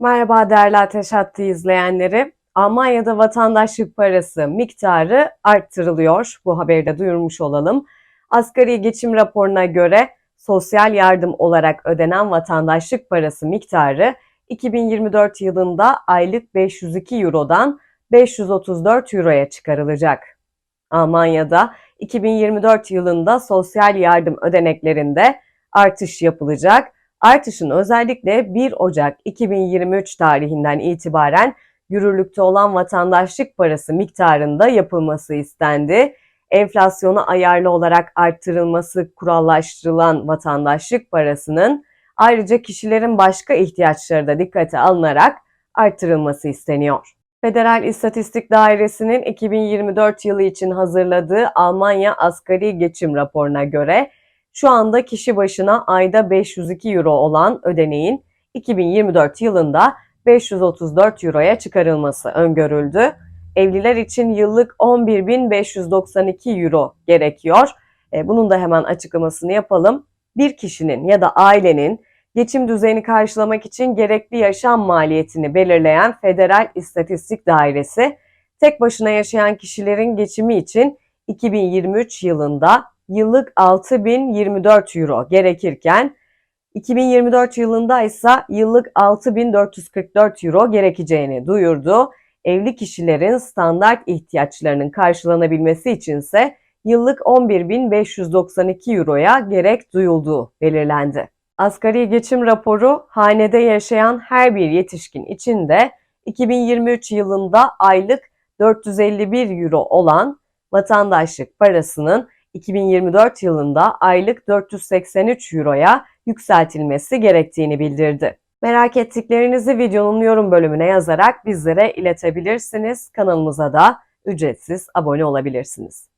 Merhaba değerli Ateş Hattı izleyenleri. Almanya'da vatandaşlık parası miktarı arttırılıyor. Bu haberi de duyurmuş olalım. Asgari geçim raporuna göre sosyal yardım olarak ödenen vatandaşlık parası miktarı 2024 yılında aylık 502 Euro'dan 534 Euro'ya çıkarılacak. Almanya'da 2024 yılında sosyal yardım ödeneklerinde artış yapılacak. Artışın özellikle 1 Ocak 2023 tarihinden itibaren yürürlükte olan vatandaşlık parası miktarında yapılması istendi. Enflasyona ayarlı olarak arttırılması kurallaştırılan vatandaşlık parasının ayrıca kişilerin başka ihtiyaçları da dikkate alınarak arttırılması isteniyor. Federal İstatistik Dairesi'nin 2024 yılı için hazırladığı Almanya Asgari Geçim raporuna göre şu anda kişi başına ayda 502 euro olan ödeneğin 2024 yılında 534 euroya çıkarılması öngörüldü. Evliler için yıllık 11.592 euro gerekiyor. E, bunun da hemen açıklamasını yapalım. Bir kişinin ya da ailenin geçim düzeyini karşılamak için gerekli yaşam maliyetini belirleyen Federal İstatistik Dairesi, tek başına yaşayan kişilerin geçimi için 2023 yılında yıllık 6024 euro gerekirken 2024 yılında ise yıllık 6444 euro gerekeceğini duyurdu. Evli kişilerin standart ihtiyaçlarının karşılanabilmesi içinse yıllık 11.592 euroya gerek duyulduğu belirlendi. Asgari geçim raporu hanede yaşayan her bir yetişkin için de 2023 yılında aylık 451 euro olan vatandaşlık parasının 2024 yılında aylık 483 euroya yükseltilmesi gerektiğini bildirdi. Merak ettiklerinizi videonun yorum bölümüne yazarak bizlere iletebilirsiniz. Kanalımıza da ücretsiz abone olabilirsiniz.